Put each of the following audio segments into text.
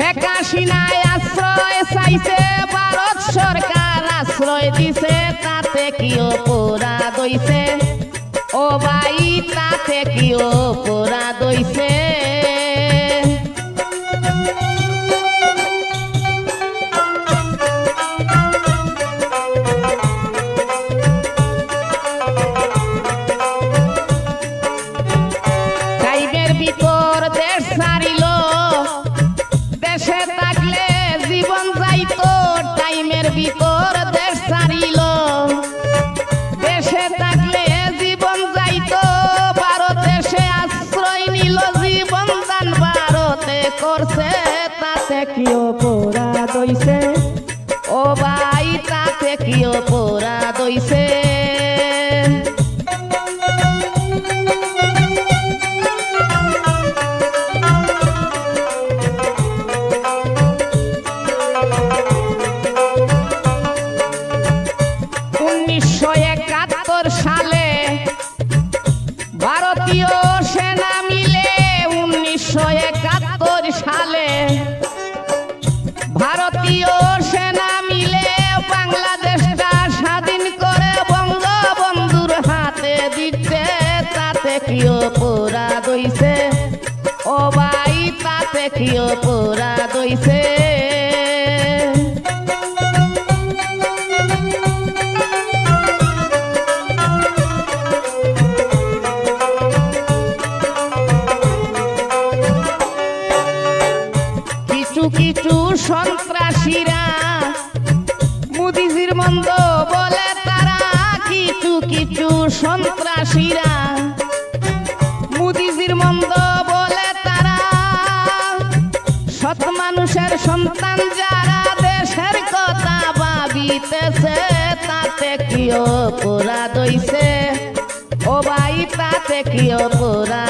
শেখ হাসিনায় আশ্রয় চাইছে ভারত সরকার। আশ্রয় দিছে, তাতে কি অপরাধ হইছে? ও ভাই, তাতে কি অপরাধ হইছে? টাইমের ভিতর দেশ থাকলে জীবন আশ্রয় নিল। জীবন ভারতে করছে, তাতে কি ও ভাই, তাতে উনিশশো একাত্তর সালে ভারতীয় সেনা মিলে উনিশশো একাত্তর সালে ভারতীয় সেনা মিলে স্বাধীন করে হাতে তাতে ও তাতে কি অপরাধ হইছে? কিছু কিছু সন্ত্রাসীরা। মুদিজির মন্দ বলে তারা কিছু কিছু সন্ত্রাসীরা। মুদিজির মন্দ বলে তারা সৎ মানুষের সন্তান যারা দেশের কথা ভাবিতেছে, তাতে কি অপরাধ হইছে? ও ভাই, তাতে কি অপরাধ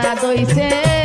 হইছে।